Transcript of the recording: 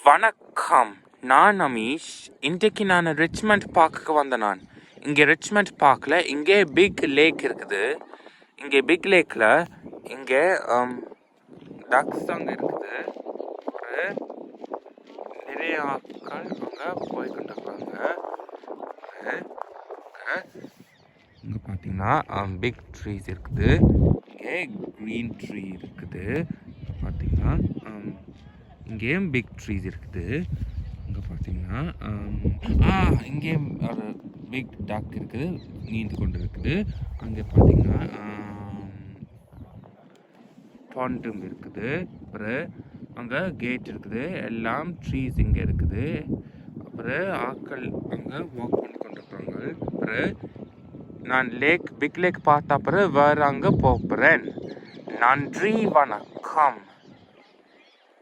வணக்கம். நான் அமீஷ். இன்றைக்கு நான் ரிச்மண்ட் பார்க்குக்கு வந்தேன் நான். இங்கே ரிச்மண்ட் பார்க்கில். இங்கே பிக் லேக் இருக்குது. இங்கே பிக் லேக்கில் இங்கே டக்ஸ் அங்கே இருக்குது. ஒரு நிறைய ஆட்கள் அங்கே போய் கொண்டிருக்காங்க. இங்கே பார்த்தீங்கன்னா பிக் ட்ரீஸ் இருக்குது. இங்கே க்ரீன் ட்ரீ இருக்குது. பார்த்தீங்கன்னா இங்கேயும் பிக் ட்ரீஸ் இருக்குது. இங்கே பார்த்தீங்கன்னா ஆ இங்கேயும் ஒரு பிக் டாக் இருக்குது நீந்து கொண்டு இருக்குது. அங்கே பார்த்தீங்கன்னா பாண்டும் இருக்குது. அப்புறம் அங்கே கேட் இருக்குது. எல்லாம் ட்ரீஸ் இங்கே இருக்குது. அப்புறம் ஆட்கள் அங்கே வாக் பண்ணி கொண்டிருக்காங்க. அப்புறம் நான் லேக் பிக் லேக் பார்த்த அப்புறம் வேறு அங்கே போகிறேன் நன்றி வணக்கம்.